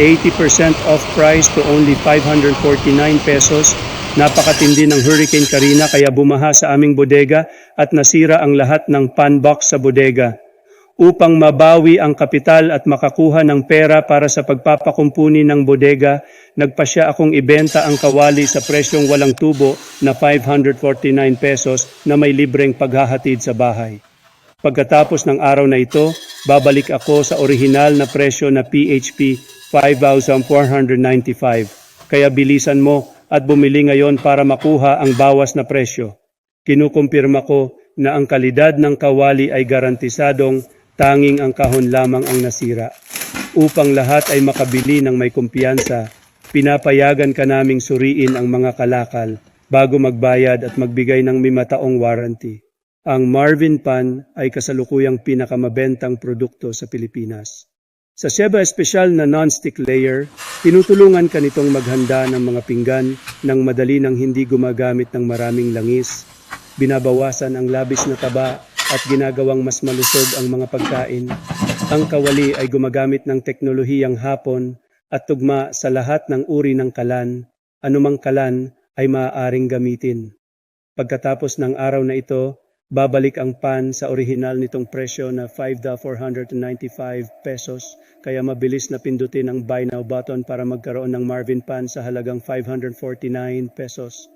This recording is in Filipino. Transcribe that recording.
80% off price to only 549 pesos. Napakatindi ng Hurricane Karina kaya bumaha sa aming bodega at nasira ang lahat ng pan box sa bodega. Upang mabawi ang kapital at makakuha ng pera para sa pagpapakumpuni ng bodega, nagpasya akong ibenta ang kawali sa presyong walang tubo na 549 pesos na may libreng paghahatid sa bahay. Pagkatapos ng araw na ito, babalik ako sa orihinal na presyo na PHP 5,495. Kaya bilisan mo at bumili ngayon para makuha ang bawas na presyo. Kinukumpirma ko na ang kalidad ng kawali ay garantisadong tanging ang kahon lamang ang nasira. Upang lahat ay makabili ng may kumpiyansa, pinapayagan ka naming suriin ang mga kalakal bago magbayad at magbigay ng mimataong warranty. Ang Marvin Pan ay kasalukuyang pinakamabentang produkto sa Pilipinas. Sa Sheba Espesyal na non-stick layer, tinutulungan ka nitong maghanda ng mga pinggan ng madali nang hindi gumagamit ng maraming langis. Binabawasan ang labis na taba at ginagawang mas malusog ang mga pagkain. Ang kawali ay gumagamit ng teknolohiyang hapon at tugma sa lahat ng uri ng kalan. Anumang kalan ay maaaring gamitin. Pagkatapos ng araw na ito, babalik ang pan sa orihinal nitong presyo na 5,495 pesos kaya mabilis na pindutin ang buy now button para magkaroon ng Marvin pan sa halagang 549 pesos.